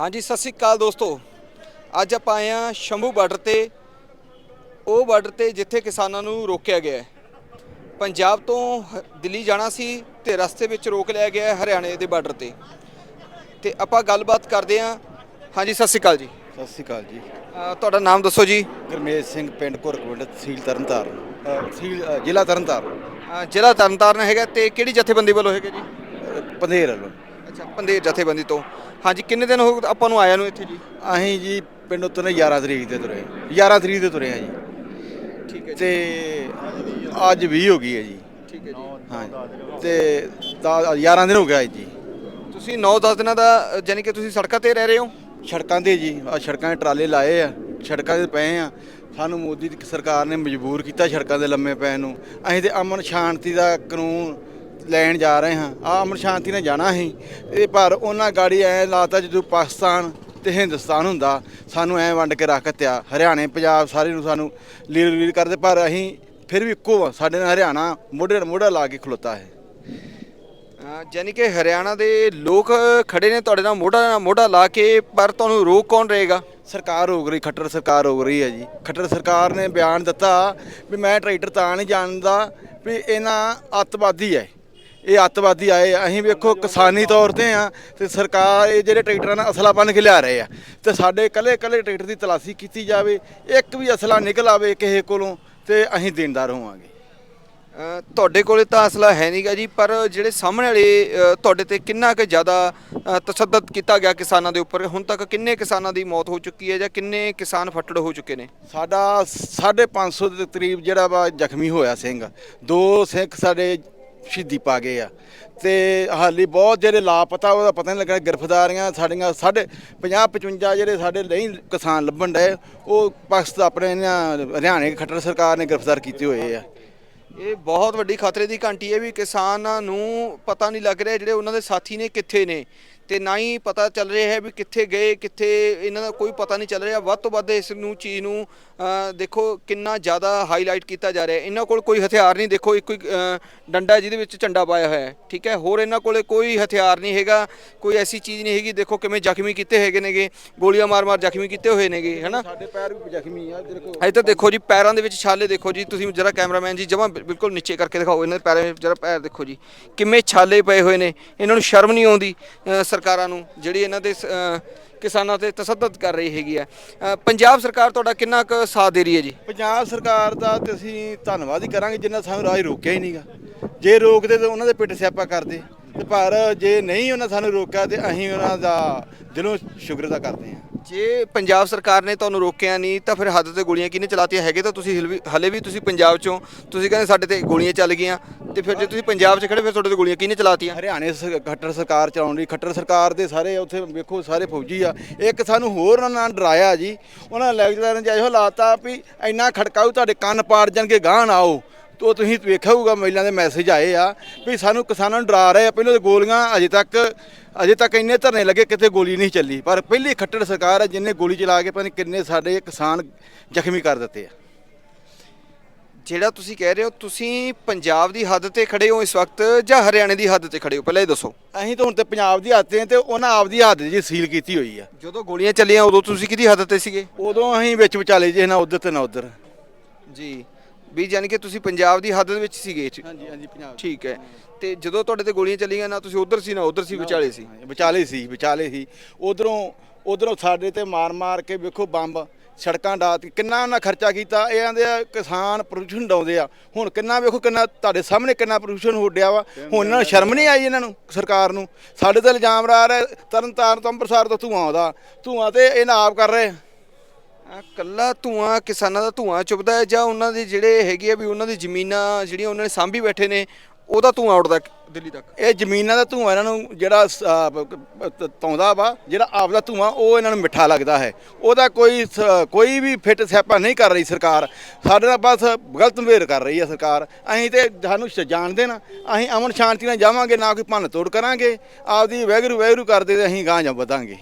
ਹਾਂਜੀ ਸਤਿ ਸ੍ਰੀ ਅਕਾਲ ਦੋਸਤੋ। ਅੱਜ ਆਪਾਂ ਆਏ ਹਾਂ ਸ਼ੰਭੂ ਬਾਰਡਰ ਤੇ। ਉਹ ਬਾਰਡਰ ਤੇ ਜਿੱਥੇ ਕਿਸਾਨਾਂ ਨੂੰ ਰੋਕਿਆ ਗਿਆ ਹੈ। ਪੰਜਾਬ ਤੋਂ ਹ- ਦਿੱਲੀ ਜਾਣਾ ਸੀ ਤੇ ਰਸਤੇ ਵਿੱਚ ਰੋਕ ਲਿਆ ਗਿਆ ਹੈ ਹਰਿਆਣੇ ਦੇ ਬਾਰਡਰ ਤੇ। ਤੇ ਆਪਾਂ ਗੱਲਬਾਤ ਕਰਦੇ ਹਾਂ। ਹਾਂਜੀ ਸਤਿ ਸ੍ਰੀ ਅਕਾਲ ਜੀ। ਸਤਿ ਸ਼੍ਰੀ ਅਕਾਲ ਜੀ। ਅ, ਤੁਹਾਡਾ ਨਾਮ ਦੱਸੋ ਜੀ। ਗਰਮੇਸ਼ ਸਿੰਘ ਪਿੰਡ ਘੁਰਕਵਿੰਡ ਤਹਿਸੀਲ ਤਰਨਤਾਰਨ। ਅ, ਤਹਿਸੀਲ ਅ, ਜ਼ਿਲ੍ਹਾ ਤਰਨਤਾਰਨ। ਅ, ਜ਼ਿਲ੍ਹਾ ਤਰਨਤਾਰਨ ਹੈਗਾ ਤੇ ਕਿਹੜੀ ਜਥੇਬੰਦੀ ਵੱਲੋਂ ਹੈਗਾ ਜੀ? ਅ, ਪੰਧੇਰ ਵੱਲੋਂ। ਅੱਛਾ ਪੰਦੇਰ ਜਥੇਬੰਦੀ ਤੋਂ। ਹਾਂਜੀ ਕਿੰਨੇ ਦਿਨ ਹੋ ਗਏ ਆਪਾਂ ਨੂੰ ਆਇਆ ਨੂੰ ਇੱਥੇ ਜੀ? ਅਸੀਂ ਜੀ ਪਿੰਡ ਉੱਤੋਂ ਨੇ 11 ਤਰੀਕ ਦੇ ਤੁਰੇ। 11 ਤਰੀਕ ਦੇ ਤੁਰੇ ਆ ਜੀ। ਠੀਕ ਹੈ ਤੇ ਅੱਜ 20 ਹੋ ਗਈ ਹੈ ਜੀ। ਠੀਕ ਹੈ ਜੀ। ਹਾਂ ਤੇ ਦਸ- 11 ਦਿਨ ਹੋ ਗਿਆ ਜੀ। ਤੁਸੀਂ 9-10 ਦਿਨਾਂ ਦਾ ਯਾਨੀ ਕਿ ਤੁਸੀਂ ਸੜਕਾਂ ਤੇ ਰਹਿ ਰਹੇ ਹੋ? ਸੜਕਾਂ ਤੇ ਜੀ। ਆ ਸੜਕਾਂ 'ਤੇ ਟਰਾਲੇ ਲਾਏ ਆ ਸੜਕਾਂ ਤੇ ਪਏ ਆ। ਸਾਨੂੰ ਮੋਦੀ ਦੀ ਸਰਕਾਰ ਨੇ ਮਜਬੂਰ ਕੀਤਾ ਸੜਕਾਂ ਦੇ ਲੰਮੇ ਪੈਣ ਨੂੰ। ਅਸੀਂ ਤੇ ਅਮਨ ਸ਼ਾਂਤੀ ਦਾ ਕਾਨੂੰਨ ਲੈਣ ਜਾ ਰਹੇ ਹਾਂ। ਆ ਅਮਨ ਸ਼ਾਂਤੀ ਨਾਲ ਜਾਣਾ ਸੀ। ਇਹ ਪਰ ਉਹਨਾਂ ਗਾੜੀ ਐ ਲਾਤਾ ਜਦੋਂ ਪਾਕਿਸਤਾਨ ਤੇ ਹਿੰਦੁਸਤਾਨ ਹੁੰਦਾ। ਸਾਨੂੰ ਐ ਵੰਡ ਕੇ ਰੱਖ ਤਿਆ ਹਰਿਆਣੇ ਪੰਜਾਬ ਸਾਰੇ ਨੂੰ ਸਾਨੂੰ ਲੀਰ ਲੀਰ ਕਰਦੇ। ਪਰ ਅਸੀਂ ਫਿਰ ਵੀ ਇੱਕੋ ਸਾਡੇ ਨਾਲ ਹਰਿਆਣਾ ਮੋਢੇ ਮੋਢਾ ਲਾ ਕੇ ਖਲੋਤਾ ਹੈ। ਯਾਨੀ ਕਿ ਹਰਿਆਣਾ ਦੇ ਲੋਕ ਖੜੇ ਨੇ। ਤੁਹਾਡੇ ਨਾਲ ਮੋਢਾ ਨਾਲ ਮੋਢਾ ਲਾ ਕੇ। ਪਰ ਤੁਹਾਨੂੰ ਰੋਕ ਕੌਣ ਰਹੇਗਾ? ਸਰਕਾਰ ਰੋਕ ਰਹੀ। ਖੱਟਰ ਸਰਕਾਰ ਰੋਕ ਰਹੀ ਹੈ ਜੀ। ਖੱਟਰ ਸਰਕਾਰ ਨੇ ਬਿਆਨ ਦਿੱਤਾ ਵੀ ਮੈਂ ਟਰੈਕਟਰ ਤਾਂ ਨਹੀਂ ਜਾਣਦਾ ਵੀ ਇਹਨਾਂ ਅੱਤਵਾਦੀ ਹੈ। ਇਹ ਅੱਤਵਾਦੀ ਆਏ ਆ। ਅਸੀਂ ਵੇਖੋ ਕਿਸਾਨੀ ਤੌਰ ਤੇ ਆ ਤੇ ਸਰਕਾਰ ਇਹ ਜਿਹੜੇ ਟਰੈਕਟਰਾਂ ਨਾਲ ਅਸਲਾ ਬੰਨ ਕੇ ਲਿਆ ਰਹੇ ਆ। ਤੇ ਸਾਡੇ ਕੱਲੇ ਕੱਲੇ ਟਰੈਕਟਰ ਦੀ ਤਲਾਸ਼ੀ ਕੀਤੀ ਜਾਵੇ ਇੱਕ ਵੀ ਅਸਲਾ ਨਿਕਲ ਆਵੇ ਕਿਸੇ ਕੋਲੋਂ ਤੇ ਅਸੀਂ ਦੇਣਦਾਰ ਹੋਵਾਂਗੇ ਅ, ਤੁਹਾਡੇ ਕੋਲੇ ਤਾਂ ਅਸਲਾ ਹੈ ਨਹੀਂਗਾ ਜੀ ਪਰ ਜਿਹੜੇ ਸਾਹਮਣੇ ਵਾਲੇ ਅ, ਤੁਹਾਡੇ ਤੇ ਕਿੰਨਾ ਕੁ ਜ਼ਿਆਦਾ ਅ, ਤਸ਼ੱਦਦ ਕੀਤਾ ਗਿਆ ਕਿਸਾਨਾਂ ਦੇ ਉੱਪਰ? ਹੁਣ ਤੱਕ ਕਿੰਨੇ ਕਿਸਾਨਾਂ ਦੀ ਮੌਤ ਹੋ ਚੁੱਕੀ ਹੈ ਜਾਂ ਕਿੰਨੇ ਕਿਸਾਨ ਫੱਟੜ ਹੋ ਚੁੱਕੇ ਨੇ? ਸਾਡਾ 550 ਦੇ ਕਰੀਬ ਜਿਹੜਾ ਵਾ ਜ਼ਖਮੀ ਹੋਇਆ ਸਿੰਘ। ਦੋ ਸਿੱਖ ਸਾਡੇ ਸ਼ਹੀਦੀ ਪਾ ਗਏ ਆ। ਤੇ ਹਾਲੀ ਬਹੁਤ ਜਿਹੜੇ ਲਾਪਤਾ ਉਹਦਾ ਪਤਾ ਨਹੀਂ ਲੱਗਾ ਗ੍ਰਿਫਤਾਰੀਆਂ ਸਾਡੀਆਂ ਸਾਡੇ 50 55 ਜਿਹੜੇ ਸਾਡੇ ਨਹੀਂ ਕਿਸਾਨ ਲੱਭਣ ਡਏ, ਉਹ ਪਾਕਿਸਤਾਨ ਆਪਣੇ ਇਹਨਾਂ ਹਰਿਆਣੇ ਖੱਟਰ ਸਰਕਾਰ ਨੇ ਗ੍ਰਿਫਤਾਰ ਕੀਤੇ ਹੋਏ ਆ। ਇਹ ਬਹੁਤ ਵੱਡੀ ਖਤਰੇ ਦੀ ਘੰਟੀ ਹੈ ਵੀ ਕਿਸਾਨਾਂ ਨੂੰ ਪਤਾ ਨਹੀਂ ਲੱਗ ਰਿਹਾ ਜਿਹੜੇ ਉਹਨਾਂ ਦੇ ਸਾਥੀ ਨੇ, ਕਿੱਥੇ ਨੇ। ਤੇ ਨਾ ਹੀ ਪਤਾ ਚੱਲ ਰਿਹਾ ਹੈ ਵੀ ਕਿੱਥੇ ਗਏ ਕਿੱਥੇ ਇਹਨਾਂ ਦਾ ਕੋਈ ਪਤਾ ਨਹੀਂ ਚੱਲ ਰਿਹਾ। ਵੱਧ ਤੋਂ ਵੱਧ ਇਸ ਨੂੰ ਚੀਜ਼ ਨੂੰ ਦੇਖੋ ਕਿੰਨਾ ਜ਼ਿਆਦਾ ਹਾਈਲਾਈਟ ਕੀਤਾ ਜਾ ਰਿਹਾ। ਇਹਨਾਂ ਕੋਲ ਕੋਈ ਹਥਿਆਰ ਨਹੀਂ ਦੇਖੋ ਇੱਕ ਇੱਕ ਡੰਡਾ ਜਿਹਦੇ ਵਿੱਚ ਝੰਡਾ ਪਾਇਆ ਹੋਇਆ ਹੈ ਠੀਕ ਹੈ? ਹੋਰ ਇਹਨਾਂ ਕੋਲੇ ਕੋਈ ਹਥਿਆਰ ਨਹੀਂ ਹੈਗਾ ਕੋਈ ਐਸੀ ਚੀਜ਼ ਨਹੀਂ ਹੈਗੀ। ਦੇਖੋ ਕਿਵੇਂ ਜ਼ਖਮੀ ਕੀਤੇ ਹੈਗੇ ਨੇਗੇ ਗੋਲੀਆਂ ਮਾਰ-ਮਾਰ ਜ਼ਖਮੀ ਕੀਤੇ ਹੋਏ ਨੇਗੇ ਹਨਾ? ਸਾਡੇ ਪੈਰ ਵੀ ਜ਼ਖਮੀ ਆ ਦੇਖੋ। ਇੱਧਰ ਦੇਖੋ ਜੀ ਪੈਰਾਂ ਦੇ ਵਿੱਚ ਛਾਲੇ ਦੇਖੋ ਜੀ ਤੁਸੀਂ ਜਰਾ ਕੈਮਰਾਮੈਨ ਜੀ ਜਮਾ ਬਿਲਕੁਲ ਨੀਚੇ ਕਰਕੇ ਦਿਖਾਓ। ਇਹਨਾਂ ਦੇ ਪੈਰਾਂ ਵਿੱਚ ਜਰਾ ਪੈਰ ਦੇਖੋ ਜੀ ਕਿਵੇਂ ਛਾਲੇ ਪਏ ਹੋਏ ਨੇ ਇਹਨਾਂ ਨੂੰ ਸ਼ਰਮ ਨਹੀਂ ਆਉਂਦੀ ਸਰਕਾਰਾਂ ਨੂੰ ਜਿਹੜੀ ਇਹਨਾਂ ਦੇ ਕਿਸਾਨਾਂ ਤੇ ਤਸੱਦਦ ਕਰ ਰਹੀ ਹੈਗੀ ਆ ਅ, ਪੰਜਾਬ ਸਰਕਾਰ ਤੁਹਾਡਾ ਕਿੰਨਾ ਕੁ ਸਾਥ ਦੇ ਰਹੀ ਹੈ ਜੀ? ਪੰਜਾਬ ਸਰਕਾਰ ਦਾ ਤੇ ਅਸੀਂ ਧੰਨਵਾਦ ਹੀ ਕਰਾਂਗੇ ਜਿੰਨਾ ਸਾਨੂੰ ਰਾਜ ਰੋਕਿਆ ਹੀ ਨਹੀਂਗਾ। ਜੇ ਰੋਕਦੇ ਤਾਂ ਉਹਨਾਂ ਦੇ ਪਿੱਟ ਸਿਆਪਾ ਕਰਦੇ ਤੇ ਪਰ ਜੇ ਨਹੀਂ ਉਹਨਾਂ ਸਾਨੂੰ ਰੋਕਿਆ ਤੇ ਅਸੀਂ ਉਹਨਾਂ ਦਾ ਦਿਲੋਂ ਸ਼ੁਕਰ ਅਦਾ ਕਰਦੇ ਹਾਂ। ਜੇ ਪੰਜਾਬ ਸਰਕਾਰ ਨੇ ਤੁਹਾਨੂੰ ਰੋਕਿਆ ਨਹੀਂ ਤਾਂ ਫਿਰ ਹੱਦ ਤੇ ਗੋਲੀਆਂ ਕਿਹਨੇ ਚਲਾਤੀਆਂ? ਹੈਗੇ ਤਾਂ ਤੁਸੀਂ ਹਲੇ ਵੀ ਤੁਸੀਂ ਪੰਜਾਬ ਚੋਂ ਤੁਸੀਂ ਕਹਿੰਦੇ ਸਾਡੇ ਤੇ ਗੋਲੀਆਂ ਚੱਲ ਗਈਆਂ। ਤੇ ਫਿਰ ਜੇ ਤੁਸੀਂ ਪੰਜਾਬ 'ਚ ਖੜੇ ਫਿਰ ਤੁਹਾਡੇ ਤੇ ਗੋਲੀਆਂ ਕਿਹਨੇ ਚਲਾਤੀਆਂ? ਹਰਿਆਣੇ ਸ- ਖੱਟਰ ਸਰਕਾਰ ਚਲਾਉਣ ਲਈ, ਖੱਟਰ ਸਰਕਾਰ ਦੇ ਸਾਰੇ ਉੱਥੇ ਵੇਖੋ, ਸਾਰੇ ਫੌਜੀ ਆ। ਇੱਕ ਸਾਨੂੰ ਹੋਰ ਉਹਨਾਂ ਨਾਲ ਡਰਾਇਆ ਜੀ। ਉਹਨਾਂ ਲੈਕਚਰਾਂ ਨੇ, ਇਹੋ ਲਾਤਾ ਵੀ ਇੰਨਾ ਖੜਕਾਊ ਤੁਹਾਡੇ ਕੰਨ ਪਾੜ ਜਾਣਗੇ ਗਾਂ ਨਾ ਆਓ। ਤੋ ਤੁਸੀਂ ਵੇਖਿਆ ਹੋਊਗਾ, ਮਹਿਲਾ ਦੇ ਮੈਸੇਜ ਆਏ ਆ ਵੀ ਸਾਨੂੰ ਕਿਸਾਨਾਂ ਨੂੰ ਡਰਾ ਰਹੇ ਆ। ਪਹਿਲਾਂ ਤਾਂ ਗੋਲੀਆਂ ਅਜੇ ਤੱਕ ਅਜੇ ਤੱਕ ਇੰਨੇ ਧਰਨੇ ਲੱਗੇ ਕਿਤੇ ਗੋਲੀ ਨਹੀਂ ਚੱਲੀ। ਪਰ ਪਹਿਲੀ ਖੱਟੜ ਸਰਕਾਰ ਹੈ ਜਿੰਨੇ ਗੋਲੀ ਚਲਾ ਕੇ ਪਤਾ ਨਹੀਂ ਕਿੰਨੇ ਸਾਡੇ ਕਿਸਾਨ ਜ਼ਖਮੀ ਕਰ ਦਿੱਤੇ ਆ। ਜਿਹੜਾ ਤੁਸੀਂ ਕਹਿ ਰਹੇ ਹੋ ਤੁਸੀਂ ਪੰਜਾਬ ਦੀ ਹੱਦ ਤੇ ਖੜੇ ਹੋ ਇਸ ਵਕਤ ਜਾਂ ਹਰਿਆਣੇ ਦੀ ਹੱਦ ਤੇ ਖੜੇ ਹੋ? ਪਹਿਲਾਂ ਇਹ ਦੱਸੋ। ਅਸੀਂ ਤਾਂ ਹੁਣ ਤੇ ਪੰਜਾਬ ਦੀ ਹੱਦ ਤੇ ਤੇ ਉਹਨਾਂ ਆਪਦੀ ਹੱਦ ਜੀ ਸੀਲ ਕੀਤੀ ਹੋਈ ਆ। ਜਦੋਂ ਗੋਲੀਆਂ ਚੱਲੀਆਂ ਉਦੋਂ ਤੁਸੀਂ ਕਿਹਦੀ ਹੱਦ ਤੇ ਸੀਗੇ? ਉਦੋਂ ਅਸੀਂ ਵਿੱਚ ਵਿਚਾਲੇ ਜੇ ਨਾ ਉਧਰ ਤੇ ਨਾ ਉਧਰ। ਜੀ। ਵੀ ਜਾਨੀ ਕਿ ਤੁਸੀਂ ਪੰਜਾਬ ਦੀ ਹੱਦ ਦੇ ਵਿੱਚ ਸੀਗੇ ਹਾਂਜੀ ਹਾਂਜੀ ਪੰਜਾਬ ਠੀਕ ਹੈ। ਤੇ ਜਦੋਂ ਤੁਹਾਡੇ ਤੇ ਗੋਲੀਆਂ ਚੱਲੀਆਂ ਨਾ ਤੁਸੀਂ ਉਧਰ ਸੀ ਨਾ ਉਧਰ ਸੀ ਵਿਚਾਲੇ ਸੀ? ਵਿਚਾਲੇ ਸੀ ਵਿਚਾਲੇ ਸੀ। ਉਧਰੋਂ ਉਧਰੋਂ ਸਾਡੇ ਤੇ ਮਾਰ ਮਾਰ ਕੇ ਵੇਖੋ ਬੰਬ। ਸੜਕਾਂ ਡਾਤ ਕਿੰਨਾ ਉਹਨਾਂ ਖਰਚਾ ਕੀਤਾ, ਇਹ ਆਂਦੇ ਆ ਕਿਸਾਨ ਪ੍ਰਦੂਸ਼ਣ ਡਾਉਂਦੇ ਆ। ਹੁਣ ਕਿੰਨਾ ਵੇਖੋ ਕਿੰਨਾ ਤੁਹਾਡੇ ਸਾਹਮਣੇ ਕਿੰਨਾ ਪ੍ਰਦੂਸ਼ਣ ਉੱਡਿਆ ਵਾ। ਹੁਣ ਇਹਨਾਂ ਨੂੰ ਸ਼ਰਮ ਨਹੀਂ ਆਈ ਇਹਨਾਂ ਨੂੰ, ਸਰਕਾਰ ਨੂੰ? ਸਾਡੇ ਤੇ ਇਲਜ਼ਾਮ ਲਾ ਰਿਹਾ, ਤਰਨਤਾਰਨ ਤੋਂ ਅੰਮ੍ਰਿਤਸਰ ਤੋਂ ਧੂਆਂ ਆਉਂਦਾ। ਧੂਆਂ ਤੇ ਇਹਨਾਂ ਆਪ ਕਰ ਰਹੇ ਆ। ਅਹ ਕੱਲਾ ਧੂਆਂ, ਕਿਸਾਨਾਂ ਦਾ ਧੂਆਂ ਚੁੱਭਦਾ ਹੈ ਜਾਂ ਉਹਨਾਂ ਦੇ ਜਿਹੜੇ ਹੈਗੇ ਆ ਵੀ ਉਹਨਾਂ ਦੀ ਜ਼ਮੀਨਾਂ ਜਿਹੜੀਆਂ ਉਹਨਾਂ ਨੇ ਸਾਂਭੀ ਬੈਠੇ ਨੇ ਉਹਦਾ ਧੂਆਂ ਉੱਡਦਾ ਦਿੱਲੀ ਤੱਕ। ਇਹ ਜ਼ਮੀਨਾਂ ਦਾ ਧੂਆਂ ਇਹਨਾਂ ਨੂੰ ਜਿਹੜਾ ਸ- ਤੌਂਦਾ ਵਾ, ਜਿਹੜਾ ਆਪਦਾ ਧੂਆਂ, ਉਹ ਇਹਨਾਂ ਨੂੰ ਮਿੱਠਾ ਲੱਗਦਾ ਹੈ। ਉਹਦਾ ਕੋਈ ਸ- ਕੋਈ ਵੀ ਫਿੱਟ ਸਿਆਪਾ ਨਹੀਂ ਕਰ ਰਹੀ ਸਰਕਾਰ। ਸਾਡੇ ਨਾਲ ਬਸ ਗਲਤ ਮੁਹੇਰ ਕਰ ਰਹੀ ਹੈ ਸਰਕਾਰ। ਅਸੀਂ ਤੇ ਸਾਨੂੰ ਜਾਣਦੇ ਨਾ। ਅਸੀਂ ਅਮਨ ਸ਼ਾਂਤੀ ਨਾਲ ਜਾਵਾਂਗੇ, ਨਾ ਕੋਈ ਭੰਨ ਤੋੜ ਕਰਾਂਗੇ। ਆਪਦੀ ਵੈਗਰੂ ਵੈਗਰੂ ਕਰਦੇ ਤੇ ਅਸੀਂ ਗਾਂਹ ਜਾਂ ਵਧਾਂਗੇ।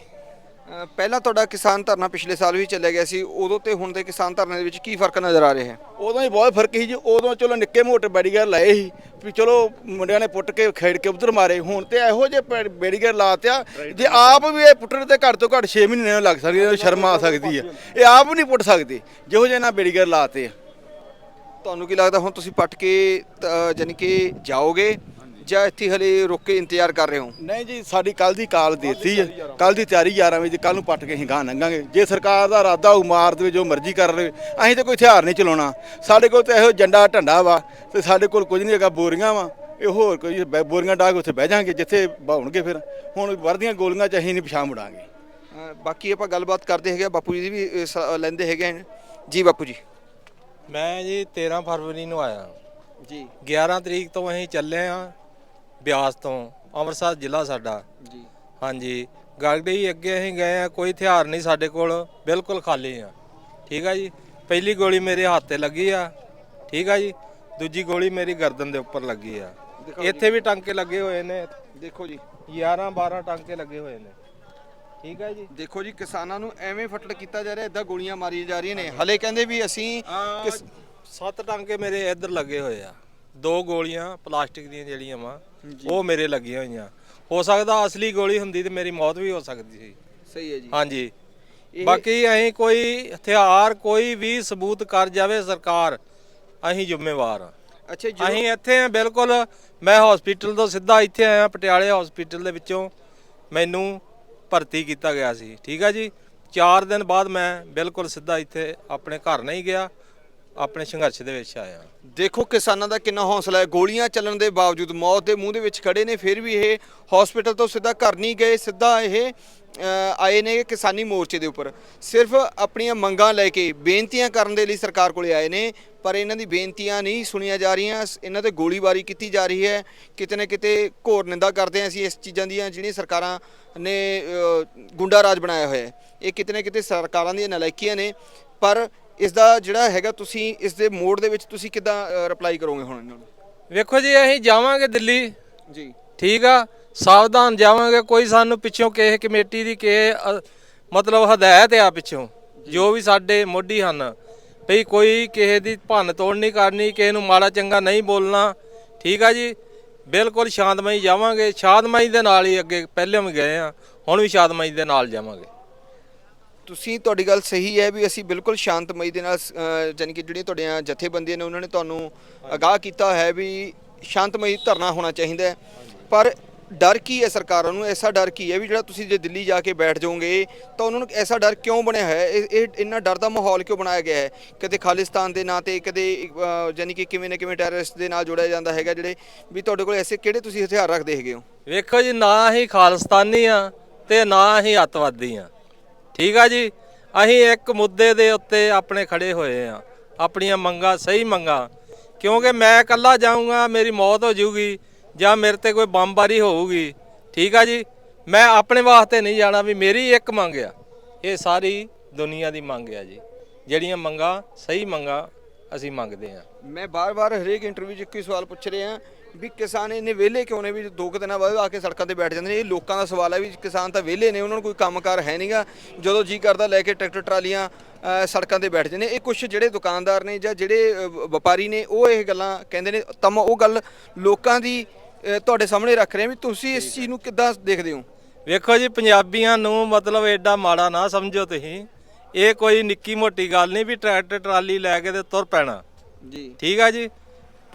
ਪਹਿਲਾਂ ਤੁਹਾਡਾ ਕਿਸਾਨ ਧਰਨਾ ਪਿਛਲੇ ਸਾਲ ਵੀ ਚੱਲਿਆ ਗਿਆ ਸੀ ਉਦੋਂ ਤੇ ਹੁਣ ਦੇ ਕਿਸਾਨ ਧਰਨੇ ਦੇ ਵਿੱਚ ਕੀ ਫ਼ਰਕ ਨਜ਼ਰ ਆ ਰਿਹਾ ਹੈ? ਉਦੋਂ ਹੀ ਬਹੁਤ ਫ਼ਰਕ ਸੀ ਜੀ ਉਦੋਂ ਚਲੋ ਨਿੱਕੇ ਮੋਟੇ ਬੈਰੀਗੇਡ ਲਾਏ ਸੀ ਵੀ ਚਲੋ ਮੁੰਡਿਆਂ ਨੇ ਪੁੱਟ ਕੇ ਖੇਡ ਕੇ ਉਧਰ ਮਾਰੇ ਹੁਣ ਤੇ ਇਹੋ ਜਿਹੇ ਬੈਰੀਗੇਡ ਲਾਤਿਆ ਜੇ ਆਪ ਵੀ ਇਹ ਪੁੱਟਣ ਤੇ ਘੱਟ ਤੋਂ ਘੱਟ 6 ਮਹੀਨੇ ਲੱਗ ਸਕਦੀ ਹੈ ਸ਼ਰਮ ਆ ਸਕਦੀ ਹੈ। ਇਹ ਆਪ ਨਹੀਂ ਪੁੱਟ ਸਕਦੇ ਜਿਹੋ ਜਿਹੇ ਨਾ ਬੈਰੀਗੇਡ ਲਾਤੇ ਆ। ਤੁਹਾਨੂੰ ਕੀ ਲੱਗਦਾ ਹੁਣ ਤੁਸੀਂ ਪੱਟ ਕੇ ਜਾਣੀ ਕਿ ਜਾਓਗੇ ਜਾਂ ਇੱਥੇ ਹਲੇ ਰੁਕ ਕੇ ਇੰਤਜ਼ਾਰ ਕਰ ਰਹੇ ਹੋ? ਨਹੀਂ ਜੀ ਸਾਡੀ ਕੱਲ ਦੀ ਕਾਲ ਦੇਤੀ ਹੈ। ਕੱਲ ਦੀ ਤਿਆਰੀ 11 ਵਜੇ ਕੱਲ ਨੂੰ ਪੱਟ ਕੇ ਅਸੀਂ ਗਾਂ ਲੰਘਾਂਗੇ। ਜੇ ਸਰਕਾਰ ਦਾ ਇਰਾਦਾ ਹੋਊ ਮਾਰ ਦੇਵੇ ਜੋ ਮਰਜ਼ੀ ਕਰ ਲਵੇ ਅਸੀਂ ਤਾਂ ਕੋਈ ਹਥਿਆਰ ਨਹੀਂ ਚਲਾਉਣਾ। ਸਾਡੇ ਕੋਲ ਤਾਂ ਇਹੋ ਜੰਡਾ ਢੰਡਾ ਵਾ ਤੇ ਸਾਡੇ ਕੋਲ ਕੁਝ ਨਹੀਂ ਹੈਗਾ ਬੋਰੀਆਂ ਵਾ। ਇਹ ਹੋਰ ਕੋਈ ਬੈ- ਬੋਰੀਆਂ ਡਾਗ ਉੱਥੇ ਬਹਿ ਜਾਾਂਗੇ ਜਿੱਥੇ ਬਾਉਣਗੇ ਫਿਰ। ਹੁਣ ਵਰਦੀਆਂ ਗੋਲੀਆਂ ਚ ਅਸੀਂ ਨਹੀਂ ਪਛਾਣ ਮੁੜਾਂਗੇ। ਅ, ਬਾਕੀ ਆਪਾਂ ਗੱਲਬਾਤ ਕਰਦੇ ਹੈਗੇ ਆ, ਬਾਪੂ ਜੀ ਦੀ ਵੀ ਅ, ਸ- ਲੈਂਦੇ ਹੈਗੇ ਨੇ। ਜੀ ਬਾਪੂ ਜੀ। ਮੈਂ ਜੀ 13 ਫਰਵਰੀ ਨੂੰ ਆਇਆ। ਜੀ। 11 ਤਰੀਕ ਤੋਂ ਅਸੀਂ ਚੱਲੇ ਆ। ਬਿਆਸ ਤੋਂ ਅੰਮ੍ਰਿਤਸਰ ਜ਼ਿਲ੍ਹਾ ਸਾਡਾ। ਜੀ। ਹਾਂਜੀ। ਗਾਗੜੀ ਹੀ ਅੱਗੇ ਅਸੀਂ ਗਏ ਆ ਕੋਈ ਹਥਿਆਰ ਨਹੀਂ ਸਾਡੇ ਕੋਲ ਬਿਲਕੁਲ ਖਾਲੀ ਆ। ਠੀਕ ਆ ਜੀ? ਪਹਿਲੀ ਗੋਲੀ ਮੇਰੇ ਹੱਥ ਤੇ ਲੱਗੀ ਆ। ਠੀਕ ਆ ਜੀ? ਦੂਜੀ ਗੋਲੀ ਮੇਰੀ ਗਰਦਨ ਦੇ ਉੱਪਰ ਲੱਗੀ ਆ। ਇੱਥੇ ਵੀ ਟਾਂਕੇ ਲੱਗੇ ਹੋਏ ਨੇ। ਦੇਖੋ ਜੀ। 11 12 ਟਾਂਕੇ ਲੱਗੇ ਹੋਏ ਨੇ। ਠੀਕ ਆ ਜੀ? ਦੇਖੋ ਜੀ ਕਿਸਾਨਾਂ ਨੂੰ ਐਵੇਂ ਫਟੜ ਕੀਤਾ ਜਾ ਰਿਹਾ ਇਦਾਂ ਗੋਲੀਆਂ ਮਾਰੀਆਂ ਜਾ ਰਹੀਆਂ ਨੇ। ਹਲੇ ਕਹਿੰਦੇ ਵੀ ਅਸੀਂ ਸੱਤ ਟਾਂਕੇ ਮੇਰੇ ਇੱਧਰ ਲੱਗੇ ਹੋਏ ਆ। ਦੋ ਗੋਲੀਆਂ ਪਲਾਸਟਿਕ ਦੀਆਂ ਜਿਹੜੀਆਂ ਵਾ ਉਹ ਮੇਰੇ ਲੱਗੀਆਂ ਹੋਈਆਂ। ਹੋ ਸਕਦਾ ਅਸਲੀ ਗੋਲੀ ਹੁੰਦੀ ਤੇ ਮੇਰੀ ਮੌਤ ਵੀ ਹੋ ਸਕਦੀ ਸੀ। ਸਹੀ ਹੈ ਜੀ। ਹਾਂਜੀ। ਬਾਕੀ ਅਸੀਂ ਕੋਈ ਹਥਿਆਰ ਕੋਈ ਵੀ ਸਬੂਤ ਕਰ ਜਾਵੇ ਸਰਕਾਰ ਅਸੀਂ ਜ਼ਿੰਮੇਵਾਰ ਆ ਅੱਛਾ ਜੀ ਅਸੀਂ ਇੱਥੇ ਆ ਬਿਲਕੁਲ। ਮੈਂ ਹਸਪੀਟਲ ਤੋਂ ਸਿੱਧਾ ਇੱਥੇ ਆਇਆ ਪਟਿਆਲੇ ਹਸਪੀਟਲ ਦੇ ਵਿੱਚੋਂ ਮੈਨੂੰ ਭਰਤੀ ਕੀਤਾ ਗਿਆ ਸੀ। ਠੀਕ ਆ ਜੀ? 4 ਦਿਨ ਬਾਅਦ ਮੈਂ ਬਿਲਕੁਲ ਸਿੱਧਾ ਇੱਥੇ ਆਪਣੇ ਘਰ ਨਹੀਂ ਗਿਆ ਆਪਣੇ ਸੰਘਰਸ਼ ਦੇ ਵਿੱਚ ਆਇਆ। ਦੇਖੋ ਕਿਸਾਨਾਂ ਦਾ ਕਿੰਨਾ ਹੌਸਲਾ ਹੈ। ਗੋਲੀਆਂ ਚੱਲਣ ਦੇ ਬਾਵਜੂਦ ਮੌਤ ਦੇ ਮੂੰਹ ਦੇ ਵਿੱਚ ਖੜੇ ਨੇ। ਫਿਰ ਵੀ ਇਹ ਹਸਪੀਟਲ ਤੋਂ ਸਿੱਧਾ ਘਰ ਨਹੀਂ ਗਏ। ਸਿੱਧਾ ਇਹ ਆਏ ਨੇ ਕਿਸਾਨੀ ਮੋਰਚੇ ਦੇ ਉੱਪਰ। ਸਿਰਫ ਆਪਣੀਆਂ ਮੰਗਾਂ ਲੈ ਕੇ ਬੇਨਤੀਆਂ ਕਰਨ ਦੇ ਲਈ ਸਰਕਾਰ ਕੋਲੇ ਆਏ ਨੇ। ਪਰ ਇਹਨਾਂ ਦੀ ਬੇਨਤੀਆਂ ਨਹੀਂ ਸੁਣੀਆਂ ਜਾ ਰਹੀਆਂ। ਇਹਨਾਂ ਤੇ ਗੋਲੀਬਾਰੀ ਕੀਤੀ ਜਾ ਰਹੀ ਹੈ। ਕਿਤੇ ਨਾ ਕਿਤੇ ਘੋਰ ਨਿੰਦਾ ਕਰਦੇ ਹਾਂ ਅਸੀਂ ਇਸ ਚੀਜ਼ਾਂ ਦੀਆਂ, ਜਿਹੜੀਆਂ ਸਰਕਾਰਾਂ ਨੇ ਗੁੰਡਾ ਰਾਜ ਬਣਾਇਆ ਹੋਇਆ ਹੈ। ਇਹ ਕਿਤੇ ਨਾ ਕਿਤੇ ਸਰਕਾਰਾਂ ਦੀਆਂ ਨਲਾਇਕੀਆਂ ਨੇ। ਪਰ ਇਸ ਦਾ ਜਿਹੜਾ ਹੈਗਾ ਤੁਸੀਂ ਇਸ ਦੇ ਮੋੜ ਦੇ ਵਿੱਚ ਤੁਸੀਂ ਕਿਦਾਂ ਰਿਪਲਾਈ ਕਰੋਗੇ ਹੁਣ ਇਹਨਾਂ ਨੂੰ? ਵੇਖੋ ਜੀ ਅਸੀਂ ਜਾਵਾਂਗੇ ਦਿੱਲੀ। ਜੀ। ਠੀਕ ਆ ਸਾਵਧਾਨ ਜਾਵਾਂਗੇ। ਕੋਈ ਸਾਨੂੰ ਪਿੱਛੋਂ ਕਿਸੇ ਕਮੇਟੀ ਦੀ ਕਿਸੇ ਅ, ਮਤਲਬ ਹਦਾਇਤ ਆ ਪਿੱਛੋਂ ਜੋ ਵੀ ਸਾਡੇ ਮੋਢੀ ਹਨ। ਭਈ ਕੋਈ ਕਿਸੇ ਦੀ ਭੰਨ ਤੋੜ ਨਹੀਂ ਕਰਨੀ ਕਿਸੇ ਨੂੰ ਮਾੜਾ ਚੰਗਾ ਨਹੀਂ ਬੋਲਣਾ। ਠੀਕ ਆ ਜੀ ਬਿਲਕੁਲ ਸ਼ਾਂਤਮਈ ਜਾਵਾਂਗੇ। ਸ਼ਾਂਤਮਈ ਦੇ ਨਾਲ ਹੀ ਅੱਗੇ ਪਹਿਲੇ ਵੀ ਗਏ ਆ ਹੁਣ ਵੀ ਸ਼ਾਂਤਮਈ ਦੇ ਨਾਲ ਜਾਵਾਂਗੇ। ਤੁਸੀਂ ਤੁਹਾਡੀ ਗੱਲ ਸਹੀ ਹੈ ਵੀ ਅਸੀਂ ਬਿਲਕੁਲ ਸ਼ਾਂਤਮਈ ਦੇ ਨਾਲ ਅ, ਜਾਣੀ ਕਿ ਜਿਹੜੀਆਂ ਤੁਹਾਡੀਆਂ ਜਥੇਬੰਦੀਆਂ ਨੇ ਉਹਨਾਂ ਨੇ ਤੁਹਾਨੂੰ ਅਗਾਹ ਕੀਤਾ ਹੈ ਵੀ ਸ਼ਾਂਤਮਈ ਧਰਨਾ ਹੋਣਾ ਚਾਹੀਦਾ ਹੈ। ਪਰ ਡਰ ਕੀ ਹੈ ਸਰਕਾਰਾਂ ਨੂੰ? ਐਸਾ ਡਰ ਕੀ ਹੈ ਵੀ ਜਿਹੜਾ ਤੁਸੀਂ ਜੇ ਦਿੱਲੀ ਜਾ ਕੇ ਬੈਠ ਜਾਓਗੇ ਤਾਂ ਉਹਨਾਂ ਨੂੰ ਐਸਾ ਡਰ ਕਿਉਂ ਬਣਿਆ ਹੋਇਆ ਹੈ? ਇਹ ਇਹ ਇੰਨਾ ਡਰ ਦਾ ਮਾਹੌਲ ਕਿਉਂ ਬਣਾਇਆ ਗਿਆ ਹੈ? ਕਦੇ ਖਾਲਿਸਤਾਨ ਦੇ ਨਾਂ ਤੇ ਕਦੇ ਅ, ਜਾਣੀ ਕਿ ਕਿਵੇਂ ਨਾ ਕਿਵੇਂ ਟੈਰਰਿਸਟ ਦੇ ਨਾਲ ਜੋੜਿਆ ਜਾਂਦਾ ਹੈਗਾ ਜਿਹੜੇ ਵੀ ਤੁਹਾਡੇ ਕੋਲ ਐਸੇ ਕਿਹੜੇ ਤੁਸੀਂ ਹਥਿਆਰ ਰੱਖਦੇ ਹੈਗੇ ਹੋ? ਵੇਖੋ ਜੀ ਨਾ ਹੀ ਖਾਲਿਸਤਾਨੀ ਆ ਤੇ ਨਾ ਹੀ ਅੱਤਵਾਦੀ ਆ। ਠੀਕ ਆ ਜੀ? ਅਸੀਂ ਇੱਕ ਮੁੱਦੇ ਦੇ ਉੱਤੇ ਆਪਣੇ ਖੜੇ ਹੋਏ ਆ। ਆਪਣੀਆਂ ਮੰਗਾਂ, ਸਹੀ ਮੰਗਾਂ। ਕਿਉਂਕਿ ਮੈਂ ਇਕੱਲਾ ਜਾਊਂਗਾ, ਮੇਰੀ ਮੌਤ ਹੋ ਜਾਊਗੀ ਜਾਂ ਮੇਰੇ ਤੇ ਕੋਈ ਬੰਬਾਰੀ ਹੋਊਗੀ। ਠੀਕ ਆ ਜੀ? ਮੈਂ ਆਪਣੇ ਵਾਸਤੇ ਨਹੀਂ ਜਾਣਾ ਵੀ ਮੇਰੀ ਇੱਕ ਮੰਗ ਆ। ਇਹ ਸਾਰੀ ਦੁਨੀਆ ਦੀ ਮੰਗ ਆ ਜੀ। ਜਿਹੜੀਆਂ ਮੰਗਾਂ, ਸਹੀ ਮੰਗਾਂ ਅਸੀਂ ਮੰਗਦੇ ਆ। ਮੈਂ ਬਾਰ-ਬਾਰ ਹਰੇਕ ਇੰਟਰਵਿਊ 'ਚ ਇੱਕੋ ਹੀ ਸਵਾਲ ਪੁੱਛ ਰਿਹਾ। ਵੀ ਕਿਸਾਨ ਇਹਨੇ ਵਿਹਲੇ ਕਿਉਂ ਨੇ ਵੀ ਦੋ ਕੁ ਦਿਨਾਂ ਬਾਅਦ ਆ ਕੇ ਸੜਕਾਂ ਤੇ ਬੈਠ ਜਾਂਦੇ ਨੇ? ਇਹ ਲੋਕਾਂ ਦਾ ਸਵਾਲ ਹੈ ਵੀ ਕਿਸਾਨ ਤਾਂ ਵਿਹਲੇ ਨੇ ਉਹਨਾਂ ਨੂੰ ਕੋਈ ਕੰਮਕਾਰ ਹੈ ਨਹੀਂਗਾ ਜਦੋਂ ਜੀ ਕਰਦਾ ਲੈ ਕੇ ਟਰੈਕਟਰ ਟਰਾਲੀਆਂ ਅ, ਸੜਕਾਂ ਤੇ ਬੈਠ ਜਾਂਦੇ ਨੇ। ਇਹ ਕੁਝ ਜਿਹੜੇ ਦੁਕਾਨਦਾਰ ਨੇ ਜਾਂ ਜਿਹੜੇ ਅ, ਵ- ਵਪਾਰੀ ਨੇ ਉਹ ਇਹ ਗੱਲਾਂ ਕਹਿੰਦੇ ਨੇ। ਤਾਂ ਮੈਂ ਉਹ ਗੱਲ ਲੋਕਾਂ ਦੀ ਅ, ਤੁਹਾਡੇ ਸਾਹਮਣੇ ਰੱਖ ਰਿਹਾ ਵੀ ਤੁਸੀਂ ਇਸ ਚੀਜ਼ ਨੂੰ ਕਿੱਦਾਂ ਦੇਖਦੇ ਹੋ? ਵੇਖੋ ਜੀ ਪੰਜਾਬੀਆਂ ਨੂੰ ਮਤਲਬ ਐਡਾ ਮਾੜਾ ਨਾ ਸਮਝੋ ਤੁਸੀਂ। ਇਹ ਕੋਈ ਨਿੱਕੀ ਮੋਟੀ ਗੱਲ ਨਹੀਂ ਵੀ ਟਰੈਕਟਰ ਟਰਾਲੀ ਲੈ ਕੇ ਤੇ ਤੁਰ ਪੈਣਾ। ਜੀ। ਠੀਕ ਆ ਜੀ?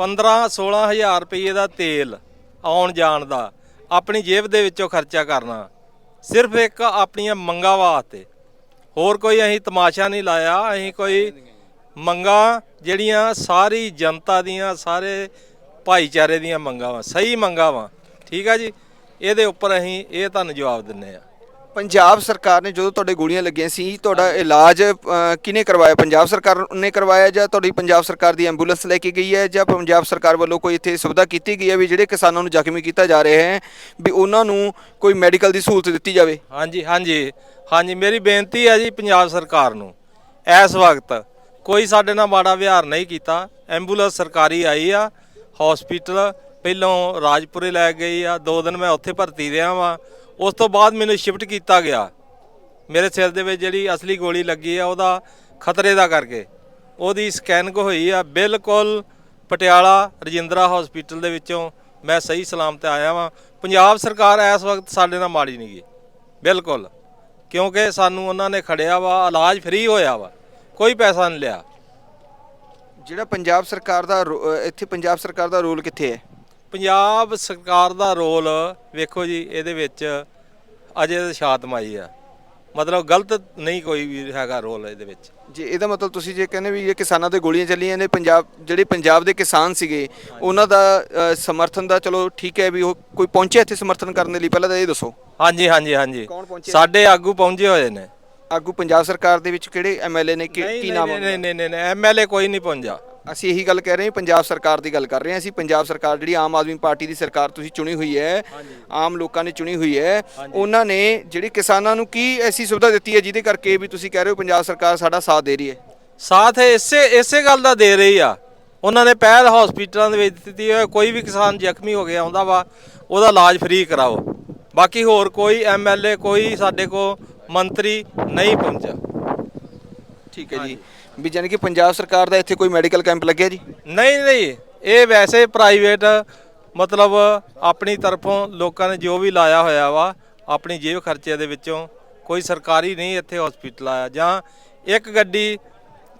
15 16000 ਰੁਪਏ ਦਾ ਤੇਲ ਆਉਣ ਜਾਣ ਦਾ, ਆਪਣੀ ਜੇਬ ਦੇ ਵਿੱਚੋਂ ਖਰਚਾ ਕਰਨਾ। ਸਿਰਫ ਇੱਕ ਆਪਣੀਆਂ ਮੰਗਾਂ ਵਾਸਤੇ। ਹੋਰ ਕੋਈ ਅਸੀਂ ਤਮਾਸ਼ਾ ਨਹੀਂ ਲਾਇਆ, ਅਸੀਂ ਕੋਈ ਮੰਗਾਂ ਜਿਹੜੀਆਂ ਸਾਰੀ ਜਨਤਾ ਦੀਆਂ, ਸਾਰੇ ਭਾਈਚਾਰੇ ਦੀਆਂ ਮੰਗਾਂ ਵਾ, ਸਹੀ ਮੰਗਾਂ ਵਾ। ਠੀਕ ਆ ਜੀ? ਇਹਦੇ ਉੱਪਰ ਅਸੀਂ ਇਹ ਤੁਹਾਨੂੰ ਜਵਾਬ ਦਿੰਨੇ ਆ ਪੰਜਾਬ ਸਰਕਾਰ ਨੇ ਜਦੋਂ ਤੁਹਾਡੇ ਗੋਲੀਆਂ ਲੱਗੀਆਂ ਸੀ ਤੁਹਾਡਾ ਇਲਾਜ ਅ, ਕਿਹਨੇ ਕਰਵਾਇਆ? ਪੰਜਾਬ ਸਰਕਾਰ ਨੇ ਕਰਵਾਇਆ ਜਾਂ ਤੁਹਾਡੀ ਪੰਜਾਬ ਸਰਕਾਰ ਦੀ ਐਂਬੂਲੈਂਸ ਲੈ ਕੇ ਗਈ ਹੈ ਜਾਂ ਪੰਜਾਬ ਸਰਕਾਰ ਵੱਲੋਂ ਕੋਈ ਇੱਥੇ ਸੁਵਿਧਾ ਕੀਤੀ ਗਈ ਹੈ ਵੀ ਜਿਹੜੇ ਕਿਸਾਨਾਂ ਨੂੰ ਜ਼ਖਮੀ ਕੀਤਾ ਜਾ ਰਿਹਾ ਹੈ ਵੀ ਉਹਨਾਂ ਨੂੰ ਕੋਈ ਮੈਡੀਕਲ ਦੀ ਸਹੂਲਤ ਦਿੱਤੀ ਜਾਵੇ? ਹਾਂਜੀ ਹਾਂਜੀ। ਹਾਂਜੀ ਮੇਰੀ ਬੇਨਤੀ ਹੈ ਜੀ ਪੰਜਾਬ ਸਰਕਾਰ ਨੂੰ ਇਸ ਵਕਤ ਕੋਈ ਸਾਡੇ ਨਾਲ ਮਾੜਾ ਵਿਹਾਰ ਨਹੀਂ ਕੀਤਾ। ਐਂਬੂਲੈਂਸ ਸਰਕਾਰੀ ਆਈ ਆ ਹਸਪੀਟਲ ਪਹਿਲੋਂ ਰਾਜਪੁਰੇ ਲੈ ਗਈ ਆ ਦੋ ਦਿਨ ਮੈਂ ਉੱਥੇ ਭਰਤੀ ਰਿਹਾ ਵਾਂ। ਉਸ ਤੋਂ ਬਾਅਦ ਮੈਨੂੰ ਸ਼ਿਫਟ ਕੀਤਾ ਗਿਆ। ਮੇਰੇ ਸਿਰ ਦੇ ਵਿੱਚ ਜਿਹੜੀ ਅਸਲੀ ਗੋਲੀ ਲੱਗੀ ਆ ਉਹਦਾ ਖਤਰੇ ਦਾ ਕਰਕੇ। ਉਹਦੀ ਸਕੈਨਿੰਗ ਹੋਈ ਆ। ਬਿਲਕੁਲ ਪਟਿਆਲਾ ਰਜਿੰਦਰਾ ਹਸਪੀਟਲ ਦੇ ਵਿੱਚੋਂ ਮੈਂ ਸਹੀ ਸਲਾਮਤ ਆਇਆ ਵਾਂ। ਪੰਜਾਬ ਸਰਕਾਰ ਇਸ ਵਕਤ ਸਾਡੇ ਨਾਲ ਮਾੜੀ ਨਹੀਂ ਗਈ ਬਿਲਕੁਲ। ਕਿਉਂਕਿ ਸਾਨੂੰ ਉਹਨਾਂ ਨੇ ਖੜਿਆ ਵਾ ਇਲਾਜ ਫ੍ਰੀ ਹੋਇਆ ਵਾ। ਕੋਈ ਪੈਸਾ ਨਹੀਂ ਲਿਆ। ਜਿਹੜਾ ਪੰਜਾਬ ਸਰਕਾਰ ਦਾ ਰੋ- ਇੱਥੇ ਪੰਜਾਬ ਸਰਕਾਰ ਦਾ ਰੋਲ ਕਿੱਥੇ ਹੈ? ਪੰਜਾਬ ਸਰਕਾਰ ਦਾ ਰੋਲ ਵੇਖੋ ਜੀ ਇਹਦੇ ਵਿੱਚ ਅਜੇ ਸ਼ਾਤਮਾਈ ਆ। ਮਤਲਬ ਗਲਤ ਨਹੀਂ ਕੋਈ ਵੀ ਹੈਗਾ ਰੋਲ ਇਹਦੇ ਵਿੱਚ। ਜੇ ਇਹਦਾ ਮਤਲਬ ਤੁਸੀਂ ਜੇ ਕਹਿੰਦੇ ਵੀ ਇਹ ਕਿਸਾਨਾਂ ਤੇ ਗੋਲੀਆਂ ਚੱਲੀਆਂ ਨੇ ਪੰਜਾਬ ਜਿਹੜੇ ਪੰਜਾਬ ਦੇ ਕਿਸਾਨ ਸੀਗੇ ਉਹਨਾਂ ਦਾ ਅ, ਸਮਰਥਨ ਦਾ ਚਲੋ ਠੀਕ ਹੈ ਵੀ ਉਹ ਕੋਈ ਪਹੁੰਚਿਆ ਇੱਥੇ ਸਮਰਥਨ ਕਰਨ ਦੇ ਲਈ ਪਹਿਲਾਂ ਤਾਂ ਇਹ ਦੱਸੋ। ਹਾਂਜੀ ਹਾਂਜੀ ਹਾਂਜੀ। ਕੌਣ ਪਹੁੰਚਿਆ? ਸਾਡੇ ਆਗੂ ਪਹੁੰਚੇ ਹੋਏ ਨੇ। ਆਗੂ ਪੰਜਾਬ ਸਰਕਾਰ ਦੇ ਵਿੱਚ ਕਿਹੜੇ ਐਮਐਲਏ ਨੇ ਕਿ- ਕੀ ਨਾਮ ਨਹੀਂ ਨਹੀਂ ਨਹੀਂ ਐਮਐਲਏ ਕੋਈ ਨਹੀਂ ਪਹੁੰਚਾ ਅਸੀਂ ਇਹੀ ਗੱਲ ਕਹਿ ਰਹੇ ਹਾਂ ਪੰਜਾਬ ਸਰਕਾਰ ਦੀ ਗੱਲ ਕਰ ਰਹੇ ਹਾਂ। ਅਸੀਂ ਪੰਜਾਬ ਸਰਕਾਰ ਜਿਹੜੀ ਆਮ ਆਦਮੀ ਪਾਰਟੀ ਦੀ ਸਰਕਾਰ ਤੁਸੀਂ ਚੁਣੀ ਹੋਈ ਹੈ ਆਮ ਲੋਕਾਂ ਨੇ ਚੁਣੀ ਹੋਈ ਹੈ। ਉਹਨਾਂ ਨੇ ਜਿਹੜੀ ਕਿਸਾਨਾਂ ਨੂੰ ਕੀ ਐਸੀ ਸੁਵਿਧਾ ਦਿੱਤੀ ਹੈ ਜਿਹਦੇ ਕਰਕੇ ਵੀ ਤੁਸੀਂ ਕਹਿ ਰਹੇ ਹੋ ਪੰਜਾਬ ਸਰਕਾਰ ਸਾਡਾ ਸਾਥ ਦੇ ਰਹੀ ਹੈ? ਸਾਥ ਇਸੇ ਇਸੇ ਗੱਲ ਦਾ ਦੇ ਰਹੀ ਆ। ਉਹਨਾਂ ਨੇ ਪਹਿਲ ਹਸਪੀਟਲਾਂ ਦੇ ਵਿੱਚ ਦਿੱਤੀ ਹੈ ਕੋਈ ਵੀ ਕਿਸਾਨ ਜ਼ਖਮੀ ਹੋ ਗਿਆ ਆਉਂਦਾ ਵਾ ਉਹਦਾ ਇਲਾਜ ਫ੍ਰੀ ਕਰਾਓ। ਬਾਕੀ ਹੋਰ ਕੋਈ ਐਮਐਲਏ ਕੋਈ ਸਾਡੇ ਕੋ ਮੰਤਰੀ ਨਹੀਂ ਪਹੁੰਚਾ ਠੀਕ ਹੈ ਜੀ। ਵੀ ਜਾਣੀ ਕਿ ਪੰਜਾਬ ਸਰਕਾਰ ਦਾ ਇੱਥੇ ਕੋਈ ਮੈਡੀਕਲ ਕੈਂਪ ਲੱਗਿਆ ਜੀ? ਨਹੀਂ ਨਹੀਂ ਇਹ ਵੈਸੇ ਪ੍ਰਾਈਵੇਟ ਮਤਲਬ ਆਪਣੀ ਤਰਫੋਂ ਲੋਕਾਂ ਨੇ ਜੋ ਵੀ ਲਾਇਆ ਹੋਇਆ ਵਾ ਆਪਣੀ ਜੇਬ ਖਰਚੇ ਦੇ ਵਿੱਚੋਂ ਕੋਈ ਸਰਕਾਰੀ ਨਹੀਂ ਇੱਥੇ ਹਸਪੀਟਲ ਆਇਆ। ਜਾਂ ਇੱਕ ਗੱਡੀ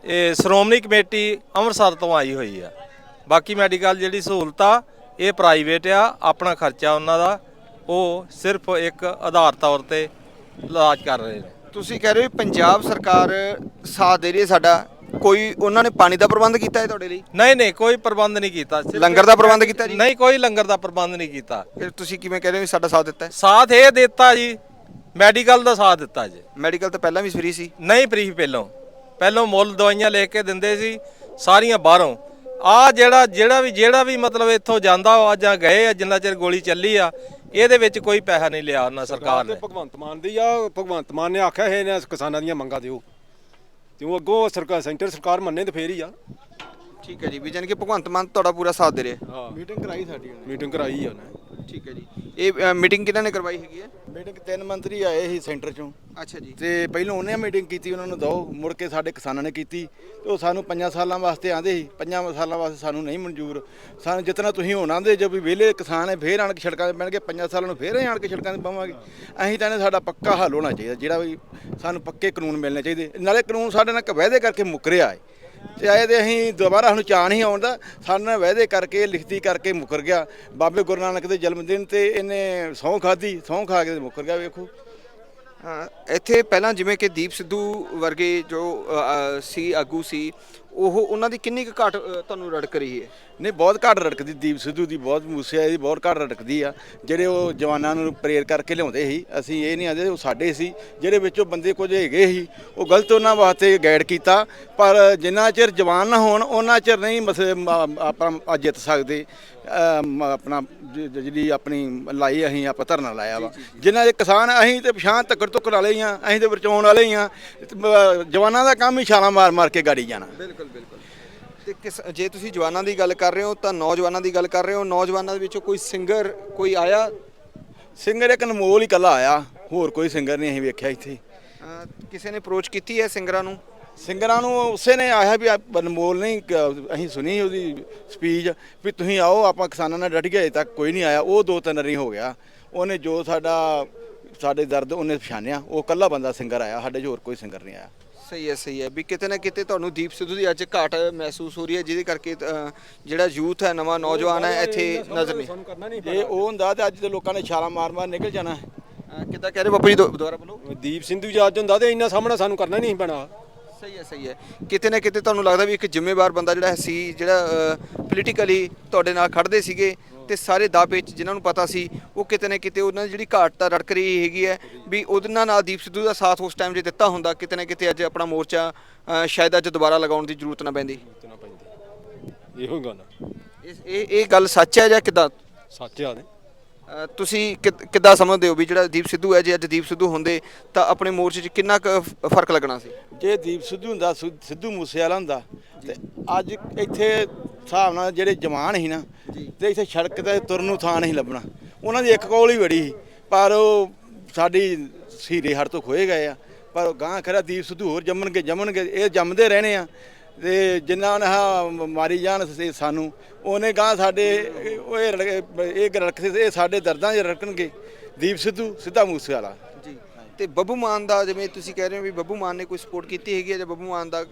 ਇਹ ਸ਼੍ਰੋਮਣੀ ਕਮੇਟੀ ਅੰਮ੍ਰਿਤਸਰ ਤੋਂ ਆਈ ਹੋਈ ਆ। ਬਾਕੀ ਮੈਡੀਕਲ ਜਿਹੜੀ ਸਹੂਲਤ ਆ ਇਹ ਪ੍ਰਾਈਵੇਟ ਆ ਆਪਣਾ ਖਰਚਾ ਉਹਨਾਂ ਦਾ ਉਹ ਸਿਰਫ ਇੱਕ ਆਧਾਰ ਤੌਰ ਤੇ ਇਲਾਜ ਕਰ ਰਹੇ ਨੇ। ਤੁਸੀਂ ਕਹਿ ਰਹੇ ਹੋ ਪੰਜਾਬ ਸਰਕਾਰ ਸਾਥ ਦੇ ਰਹੀ ਹੈ ਸਾਡਾ ਕੋਈ ਉਹਨਾਂ ਨੇ ਪਾਣੀ ਦਾ ਪ੍ਰਬੰਧ ਕੀਤਾ ਹੈ ਤੁਹਾਡੇ ਲਈ? ਨਹੀਂ ਨਹੀਂ ਕੋਈ ਪ੍ਰਬੰਧ ਨਹੀਂ ਕੀਤਾ। ਸਿਰਫ ਲੰਗਰ ਦਾ ਪ੍ਰਬੰਧ ਕੀਤਾ ਜੀ? ਨਹੀਂ ਕੋਈ ਲੰਗਰ ਦਾ ਪ੍ਰਬੰਧ ਨਹੀਂ ਕੀਤਾ। ਫਿਰ ਤੁਸੀਂ ਕਿਵੇਂ ਕਹਿ ਰਹੇ ਹੋ ਵੀ ਸਾਡਾ ਸਾਥ ਦਿੱਤਾ ਹੈ? ਸਾਥ ਇਹ ਦਿੱਤਾ ਜੀ ਮੈਡੀਕਲ ਦਾ ਸਾਥ ਦਿੱਤਾ ਜੀ। ਮੈਡੀਕਲ ਤਾਂ ਪਹਿਲਾਂ ਵੀ ਫ੍ਰੀ ਸੀ? ਨਹੀਂ ਫ੍ਰੀ ਪਹਿਲੋਂ। ਪਹਿਲੋਂ ਮੁੱਲ ਦਵਾਈਆਂ ਲੈ ਕੇ ਦਿੰਦੇ ਸੀ ਸਾਰੀਆਂ ਬਾਹਰੋਂ। ਆ ਜਿਹੜਾ ਜਿਹੜਾ ਵੀ ਜਿਹੜਾ ਵੀ ਮਤਲਬ ਇੱਥੋਂ ਜਾਂਦਾ ਵਾ ਜਾਂ ਗਏ ਆ ਜਿੰਨਾ ਚਿਰ ਗੋਲੀ ਚੱਲੀ ਆ ਇਹਦੇ ਵਿੱਚ ਕੋਈ ਪੈਸਾ ਨਹੀਂ ਲਿਆ ਉਹਨਾਂ ਸਰਕਾਰ ਤੇ ਨੇ। ਭਗਵੰਤ ਮਾਨ ਦੀ ਆ ਭਗਵੰਤ ਮਾਨ ਨੇ ਆਖਿਆ ਹੈ ਨੇ ਕਿਸਾਨਾਂ ਦੀਆਂ ਮੰਗਾਂ ਦਿਓ। ਤੇ ਉਹ ਅੱਗੋਂ ਸਰਕਾਰ ਸੈਂਟਰ ਸਰਕਾਰ ਮੰਨੇ ਤੇ ਫੇਰ ਹੀ ਆ। ਠੀਕ ਹੈ ਜੀ ਵੀ ਜਾਣੀ ਕਿ ਭਗਵੰਤ ਮਾਨ ਤੁਹਾਡਾ ਪੂਰਾ ਸਾਥ ਦੇ ਰਿਹਾ ਮੀਟਿੰਗ ਕਰਾਈ ਸਾਡੀ ਉਹਨੇ। ਮੀਟਿੰਗ ਕਰਾਈ ਆ ਉਹਨੇ। ਠੀਕ ਹੈ ਜੀ। ਇਹ ਮੀਟਿੰਗ ਕਿਹਨਾਂ ਨੇ ਕਰਵਾਈ ਹੈਗੀ ਹੈ? ਮੀਟਿੰਗ ਤਿੰਨ ਮੰਤਰੀ ਆਏ ਸੀ ਸੈਂਟਰ ਚੋਂ। ਅੱਛਾ ਜੀ। ਤੇ ਪਹਿਲਾਂ ਉਹਨੇ ਮੀਟਿੰਗ ਕੀਤੀ ਉਹਨਾਂ ਨੂੰ ਦੋ ਮੁੜ ਕੇ ਸਾਡੇ ਕਿਸਾਨਾਂ ਨੇ ਕੀਤੀ। ਤੇ ਉਹ ਸਾਨੂੰ ਪੰਜਾਂ ਸਾਲਾਂ ਵਾਸਤੇ ਆਂਦੇ ਸੀ। ਪੰਜਾਂ ਸਾਲਾਂ ਵਾਸਤੇ ਸਾਨੂੰ ਨਹੀਂ ਮਨਜ਼ੂਰ। ਸਾਨੂੰ ਜਿਤਨਾ ਤੁਸੀਂ ਹੋਣਾ ਦੇ ਜੋ ਵੀ ਵਿਹਲੇ ਕਿਸਾਨ ਹੈ ਫੇਰ ਆਣ ਕੇ ਸੜਕਾਂ ਤੇ ਪੈਣਗੇ। ਪੰਜਾਂ ਸਾਲਾਂ ਨੂੰ ਫੇਰ ਆਣ ਕੇ ਸੜਕਾਂ ਤੇ ਪਾਵਾਂਗੇ। ਅਸੀਂ ਤਾਂ ਇਹਨੇ ਸਾਡਾ ਪੱਕਾ ਹੱਲ ਹੋਣਾ ਚਾਹੀਦਾ। ਜਿਹੜਾ ਵੀ ਸਾਨੂੰ ਪੱਕੇ ਕਾਨੂੰਨ ਮਿਲਣੇ ਚਾਹੀਦੇ। ਨਾਲੇ ਕਾਨੂੰਨ ਸਾਡੇ ਨਾਲ ਵਾਅਦੇ ਕਰਕੇ ਮੁੱਕਰਿਆ ਹੈ। ਤੇ ਆਏ ਤੇ ਅਸੀਂ ਦੁਬਾਰਾ ਸਾਨੂੰ ਚਾਅ ਨਹੀਂ ਆਉਣ ਦਾ। ਸਾਡੇ ਨਾਲ ਵਾਅਦੇ ਕਰਕੇ ਲਿਖਤੀ ਕਰਕੇ ਮੁਕਰ ਗਿਆ। ਬਾਬੇ ਗੁਰੂ ਨਾਨਕ ਦੇ ਜਨਮ ਦਿਨ ਤੇ ਇਹਨੇ ਸਹੁੰ ਖਾਧੀ ਸਹੁੰ ਖਾ ਕੇ ਤੇ ਮੁੱਕਰ ਗਿਆ ਵੇਖੋ। ਇੱਥੇ ਪਹਿਲਾਂ ਜਿਵੇਂ ਕਿ ਦੀਪ ਸਿੱਧੂ ਵਰਗੇ ਜੋ ਅ, ਸੀ ਆਗੂ ਸੀ ਉਹ ਉਹਨਾਂ ਦੀ ਕਿੰਨੀ ਕੁ ਘਾਟ ਅ, ਤੁਹਾਨੂੰ ਰੜਕ ਰਹੀ ਹੈ? ਨਹੀਂ ਬਹੁਤ ਘੱਟ ਰੜਕਦੀ ਦੀਪ ਸਿੱਧੂ ਦੀ ਬਹੁਤ ਮੂਸਿਆ ਦੀ ਬਹੁਤ ਘੱਟ ਰੜਕਦੀ ਆ। ਜਿਹੜੇ ਉਹ ਜਵਾਨਾਂ ਨੂੰ ਪ੍ਰੇਰ ਕਰਕੇ ਲਿਆਉਂਦੇ ਸੀ ਅਸੀਂ ਇਹ ਨਹੀਂ ਆਂਦੇ ਉਹ ਸਾਡੇ ਸੀ ਜਿਹੜੇ ਵਿੱਚੋਂ ਬੰਦੇ ਕੁਝ ਹੈਗੇ ਸੀ ਉਹ ਗਲਤ ਉਹਨਾਂ ਵਾਸਤੇ ਗਾਈਡ ਕੀਤਾ ਪਰ ਜਿੰਨਾ ਚਿਰ ਜਵਾਨ ਨਾ ਹੋਣ ਉਹਨਾਂ ਚਿਰ ਨਹੀਂ ਮਸਲੇ ਮ- ਆਪਣਾ ਜਿੱਤ ਸਕਦੇ। ਆਪਣਾ ਜ- ਜਿਹੜੀ ਆਪਣੀ ਲਾਈ ਅਸੀਂ ਆਪਾਂ ਧਰਨਾ ਲਾਇਆ ਵਾ। ਜਿਨ੍ਹਾਂ ਦੇ ਕਿਸਾਨ ਅਸੀਂ ਤੇ ਪਛਾਣ ਤੱਕੜ ਤੁੱਕੜ ਵਾਲੇ ਹੀ ਆ ਅਸੀਂ ਤੇ ਬਚਾਉਣ ਵਾਲੇ ਹੀ ਆ ਜਵਾਨਾਂ ਦਾ ਕੰਮ ਹੀ ਛਾਲਾਂ ਮਾਰ ਮਾਰ ਕੇ ਗਾੜੀ ਜਾਣਾ। ਬਿਲਕੁਲ। ਬਿਲਕੁਲ ਤੇ ਕਿਸ ਜੇ ਤੁਸੀਂ ਜਵਾਨਾਂ ਦੀ ਗੱਲ ਕਰ ਰਹੇ ਹੋ ਤਾਂ ਨੌਜਵਾਨਾਂ ਦੀ ਗੱਲ ਕਰ ਰਹੇ ਹੋ। ਨੌਜਵਾਨਾਂ ਦੇ ਵਿੱਚੋਂ ਕੋਈ ਸਿੰਗਰ ਕੋਈ ਆਇਆ? ਸਿੰਗਰ ਇੱਕ ਅਨਮੋਲ ਹੀ ਕੱਲਾ ਆਇਆ। ਹੋਰ ਕੋਈ ਸਿੰਗਰ ਨਹੀਂ ਅਸੀਂ ਵੇਖਿਆ ਇੱਥੇ। ਕਿਸੇ ਨੇ ਅਪਰੋਚ ਕੀਤੀ ਹੈ ਸਿੰਗਰਾਂ ਨੂੰ? ਸਿੰਗਰਾਂ ਨੂੰ ਉਸੇ ਨੇ ਆਇਆ ਵੀ ਆਪ ਅਨਮੋਲ ਨਹੀਂ ਕ- ਅਸੀਂ ਸੁਣੀ ਉਹਦੀ ਸਪੀਚ ਵੀ ਤੁਸੀਂ ਆਓ ਆਪਾਂ ਕਿਸਾਨਾਂ ਨਾਲ ਡਟ ਗਏ ਤੱਕ ਕੋਈ ਨਹੀਂ ਆਇਆ। ਉਹ ਦੋ ਤਿੰਨ ਰੀ ਹੋ ਗਿਆ। ਉਹਨੇ ਜੋ ਸਾਡਾ ਸਾਡੇ ਦਰਦ ਉਹਨੇ ਪਛਾਣਿਆ ਉਹ ਕੱਲਾ ਬੰਦਾ ਸਿੰਗਰ ਆਇਆ ਸਾਡੇ 'ਚ ਹੋਰ ਕੋਈ ਸਿੰਗਰ ਨਹੀਂ ਆਇਆ। ਸਹੀ ਹੈ ਸਹੀ ਹੈ। ਵੀ ਕਿਤੇ ਨਾ ਕਿਤੇ ਤੁਹਾਨੂੰ ਦੀਪ ਸਿੱਧੂ ਦੀ ਅੱਜ ਘਾਟ ਮਹਿਸੂਸ ਹੋ ਰਹੀ ਹੈ ਜਿਹਦੇ ਕਰਕੇ ਅ, ਜਿਹੜਾ ਯੂਥ ਹੈ ਨਵਾਂ ਨੌਜਵਾਨ ਹੈ ਇੱਥੇ ਨਜ਼ਰ ਨਹੀਂ। ਸਾਨੂੰ ਕਰਨਾ ਨਹੀਂ ਜੇ ਉਹ ਹੁੰਦਾ ਤੇ ਅੱਜ ਦੇ ਲੋਕਾਂ ਨੇ ਛਾਲਾਂ ਮਾਰ ਮਾਰ ਨਿਕਲ ਜਾਣਾ। ਅ, ਕਿੱਦਾਂ ਕਹਿ ਰਹੇ ਬਾਪੂ ਜੀ ਦੁ- ਦੁਬਾਰਾ ਬੋਲੋ। ਦੀਪ ਸਿੰਧੂ ਜੱਜ ਹੁੰਦਾ ਤੇ ਇੰਨਾ ਸਾਹਮਣਾ ਸਾਨੂੰ ਕਰਨਾ ਨਹੀਂ ਪੈਣਾ। ਸਹੀ ਹੈ ਸਹੀ ਹੈ। ਕਿਤੇ ਨਾ ਕਿਤੇ ਤੁਹਾਨੂੰ ਲੱਗਦਾ ਵੀ ਇੱਕ ਜ਼ਿੰਮੇਵਾਰ ਬੰਦਾ ਜਿਹੜਾ ਸੀ ਜਿਹੜਾ ਪੋਲੀਟੀਕਲੀ ਤੁਹਾਡੇ ਨਾਲ ਖੜਦੇ ਸੀਗੇ ਤੇ ਸਾਰੇ ਦਾਅਵੇ ਚ ਜਿਨ੍ਹਾਂ ਨੂੰ ਪਤਾ ਸੀ ਉਹ ਕਿਤੇ ਨਾ ਕਿਤੇ ਉਹਨਾਂ ਦੀ ਜਿਹੜੀ ਘਾਟ ਤਾਂ ਰੜਕ ਰਹੀ ਹੈਗੀ ਹੈ ਵੀ ਉਹਦੇ ਨਾਲ ਦੀਪ ਸਿੱਧੂ ਦਾ ਸਾਥ ਉਸ ਟਾਈਮ ਜੇ ਦਿੱਤਾ ਹੁੰਦਾ ਕਿਤੇ ਨਾ ਕਿਤੇ ਅੱਜ ਆਪਣਾ ਮੋਰਚਾ ਸ਼ਾਇਦ ਅੱਜ ਦੁਬਾਰਾ ਲਗਾਉਣ ਦੀ ਜ਼ਰੂਰਤ ਨਾ ਪੈਂਦੀ। ਇਹੋ ਗੱਲ ਇਹ ਇਹ ਗੱਲ ਸੱਚ ਹੈ ਜਾਂ ਕਿਦਾਂ? ਸੱਚ ਆ ਨੇ ਤੁਸੀਂ ਕਿੱਦਾਂ ਸਮਝਦੇ ਹੋ ਵੀ ਜਿਹੜਾ ਦੀਪ ਸਿੱਧੂ ਹੈ ਜੇ ਅੱਜ ਦੀਪ ਸਿੱਧੂ ਹੁੰਦੇ ਤਾਂ ਆਪਣੇ ਮੋਰਚੇ 'ਚ ਕਿੰਨਾ ਕੁ ਫ਼ਰਕ ਲੱਗਣਾ ਸੀ? ਜੇ ਦੀਪ ਸਿੱਧੂ ਹੁੰਦਾ ਸਿੱਧੂ ਮੂਸੇਵਾਲਾ ਹੁੰਦਾ ਤੇ ਅੱਜ ਇੱਥੇ ਹਿਸਾਬ ਨਾਲ ਜਿਹੜੇ ਜਵਾਨ ਸੀ ਨਾ ਤੇ ਇੱਥੇ ਸੜਕ ਤੇ ਤੁਰਨ ਨੂੰ ਥਾਂ ਨਹੀਂ ਲੱਭਣਾ। ਉਹਨਾਂ ਦੀ ਇੱਕ ਕੋਲ ਹੀ ਬੜੀ ਸੀ ਪਰ ਉਹ ਸਾਡੀ ਸੀਰੇ ਹੜ ਤੋਂ ਖੋਏ ਗਏ ਆ। ਪਰ ਗਾਂ ਖਰਾ ਦੀਪ ਸਿੱਧੂ ਹੋਰ ਜੰਮਣਗੇ ਜੰਮਣਗੇ ਇਹ ਜੰਮਦੇ ਰਹਿਣੇ ਆ। ਤੇ ਜਿੰਨਾ ਨੇ ਮਾਰੀ ਜਾਣ ਸਾਨੂੰ ਉਹਨੇ ਗਾਂ ਸਾਡੇ ਉਹ ਇਹ ਰੜ- ਇਹ ਸਾਡੇ ਦਰਦਾਂ 'ਚ ਰੜਕਣਗੇ ਦੀਪ ਸਿੱਧੂ ਸਿੱਧਾ ਮੂਸੇ ਵਾਲਾ ਜੀ। ਤੇ ਬੱਬੂ ਮਾਨ ਦਾ ਜਿਵੇਂ ਤੁਸੀਂ ਕਹਿ ਰਹੇ ਹੋ ਵੀ ਬੱਬੂ ਮਾਨ ਨੇ ਕੋਈ ਸਪੋਰਟ ਕੀਤੀ ਹੈਗੀ ਹੈ ਜਾਂ ਬੱਬੂ ਮਾਨ ਦਾ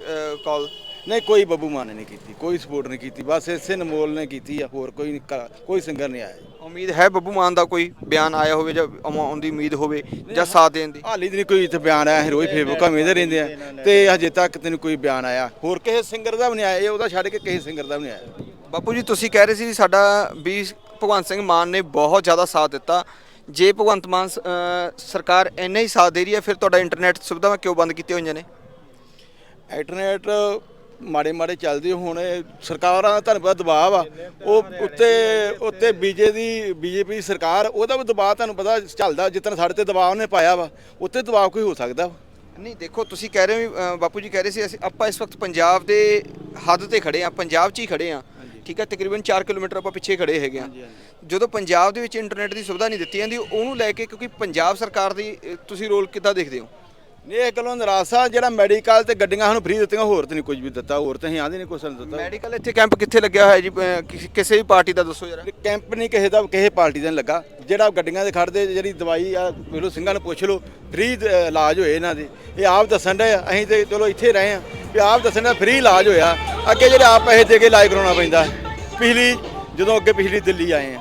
ਕਾਲ? ਨਹੀਂ ਕੋਈ ਬੱਬੂ ਮਾਨ ਨੇ ਨਹੀਂ ਕੀਤੀ ਕੋਈ ਸਪੋਰਟ ਨਹੀਂ ਕੀਤੀ ਬਸ ਇਸੇ ਨਮੋਲ ਨੇ ਕੀਤੀ ਆ ਹੋਰ ਕੋਈ ਨਹੀਂ ਕੋਈ ਸਿੰਗਰ ਨਹੀਂ ਆਇਆ। ਉਮੀਦ ਹੈ ਬੱਬੂ ਮਾਨ ਦਾ ਕੋਈ ਬਿਆਨ ਆਇਆ ਹੋਵੇ ਜਾਂ ਆਉਣ ਦੀ ਉਮੀਦ ਹੋਵੇ ਜਾਂ ਸਾਥ ਦੇਣ ਦੀ। ਹਾਲੀ ਨਹੀਂ ਕੋਈ ਇੱਥੇ ਬਿਆਨ ਆਇਆ ਅਸੀਂ ਰੋਜ਼ ਫੇਸਬੁੱਕ ਘੁੰਮਦੇ ਰਹਿੰਦੇ ਆ ਤੇ ਹਜੇ ਤੱਕ ਤੈਨੂੰ ਕੋਈ ਬਿਆਨ ਆਇਆ। ਹੋਰ ਕਿਸੇ ਸਿੰਗਰ ਦਾ ਵੀ ਨਹੀਂ ਆਇਆ ਇਹ ਉਹਦਾ ਛੱਡ ਕੇ ਕਿਸੇ ਸਿੰਗਰ ਦਾ ਵੀ ਨਹੀਂ ਆਇਆ। ਬਾਪੂ ਜੀ ਤੁਸੀਂ ਕਹਿ ਰਹੇ ਸੀ ਸਾਡਾ ਵੀ ਭਗਵੰਤ ਸਿੰਘ ਮਾਨ ਨੇ ਬਹੁਤ ਜ਼ਿਆਦਾ ਸਾਥ ਦਿੱਤਾ। ਜੇ ਭਗਵੰਤ ਮਾਨ ਸ- ਅਹ ਸਰਕਾਰ ਇੰਨਾ ਹੀ ਸਾਥ ਦੇ ਰਹੀ ਹੈ ਫਿਰ ਤੁਹਾਡਾ ਇੰਟਰਨੈਟ ਸੁਵਿਧਾਵਾਂ ਕਿਉਂ ਬੰਦ ਕੀਤੀਆਂ ਹੋਈਆਂ ਨੇ? ਇੰਟਰਨੈਟ ਮਾੜੇ ਮਾੜੇ ਚੱਲਦੇ ਹੁਣ ਇਹ ਸਰਕਾਰਾਂ ਦਾ ਤੁਹਾਨੂੰ ਪਤਾ ਦਬਾਅ ਆ ਉਹ ਉੱਤੇ ਉੱਤੇ ਬੀਜੇ ਦੀ ਬੀਜੇਪੀ ਦੀ ਸਰਕਾਰ ਉਹਦਾ ਵੀ ਦਬਾਅ ਤੁਹਾਨੂੰ ਪਤਾ ਚੱਲਦਾ ਜਿੱਤਨ ਸਾਡੇ ਤੇ ਦਬਾਅ ਉਹਨੇ ਪਾਇਆ ਵਾ ਉੱਤੇ ਦਬਾਅ ਕੋਈ ਹੋ ਸਕਦਾ ਵਾ। ਨਹੀਂ ਦੇਖੋ ਤੁਸੀਂ ਕਹਿ ਰਹੇ ਹੋ ਵੀ, ਬਾਪੂ ਜੀ ਕਹਿ ਰਹੇ ਸੀ ਅਸੀਂ ਆਪਾਂ ਇਸ ਵਕਤ ਪੰਜਾਬ ਦੇ ਹੱਦ ਤੇ ਖੜੇ ਆ ਪੰਜਾਬ 'ਚ ਹੀ ਖੜੇ ਆ ਠੀਕ ਹੈ ਤਕਰੀਬਨ 4 ਕਿਲੋਮੀਟਰ ਆਪਾਂ ਪਿੱਛੇ ਖੜੇ ਹੈਗੇ ਆ ਜਦੋਂ ਪੰਜਾਬ ਦੇ ਵਿੱਚ ਇੰਟਰਨੈਟ ਦੀ ਸੁਵਿਧਾ ਨਹੀਂ ਦਿੱਤੀ ਜਾਂਦੀ ਉਹਨੂੰ ਲੈ ਕੇ ਕਿਉਂਕਿ ਪੰਜਾਬ ਸਰਕਾਰ ਦੀ ਤੁਸੀਂ ਰੋਲ ਕਿੱਦਾਂ ਦੇਖਦੇ ਹੋ? ਨਹੀਂ ਇਹ ਗੱਲੋਂ ਨਿਰਾਸ਼ਾ ਜਿਹੜਾ ਮੈਡੀਕਲ ਤੇ ਗੱਡੀਆਂ ਸਾਨੂੰ ਫ੍ਰੀ ਦਿੱਤੀਆਂ ਹੋਰ ਤੇ ਨਹੀਂ ਕੁਝ ਵੀ ਦਿੱਤਾ ਹੋਰ ਤੇ ਅਸੀਂ ਆਂਦੇ ਨਹੀਂ ਕੁਛ ਸਾਨੂੰ ਦਿੱਤਾ। ਮੈਡੀਕਲ ਇੱਥੇ ਕੈਂਪ ਕਿੱਥੇ ਲੱਗਿਆ ਹੋਇਆ ਜੀ? ਅਹ, ਕਿਸ- ਕਿਸੇ ਵੀ ਪਾਰਟੀ ਦਾ ਦੱਸੋ ਜਰਾ। ਕੈਂਪ ਨਹੀਂ ਕਿਸੇ ਦਾ ਕਿਸੇ ਪਾਰਟੀ ਦਾ ਨਹੀਂ ਲੱਗਾ। ਜਿਹੜਾ ਗੱਡੀਆਂ ਦੇ ਖੜਦੇ ਜਿਹੜੀ ਦਵਾਈ ਆ ਵੇਲੋ ਸਿੰਘਾਂ ਨੂੰ ਪੁੱਛ ਲਓ ਫ੍ਰੀ ਇਲਾਜ ਹੋਏ ਇਹਨਾਂ ਦੇ। ਇਹ ਆਪ ਦੱਸਣ ਦੇ ਅਸੀਂ ਤੇ ਚਲੋ ਇੱਥੇ ਰਹੇ ਆ। ਵੀ ਆਪ ਦੱਸਣ ਦਾ ਫ੍ਰੀ ਇਲਾਜ ਹੋਇਆ। ਅੱਗੇ ਜਿਹੜੇ ਆਪ ਪੈਸੇ ਦੇ ਕੇ ਇਲਾਜ ਕਰਾਉਣਾ ਪੈਂਦਾ। ਪਿਛਲੀ ਜਦੋਂ ਅੱਗੇ ਪਿਛਲੀ ਦਿੱਲੀ ਆਏ ਆ।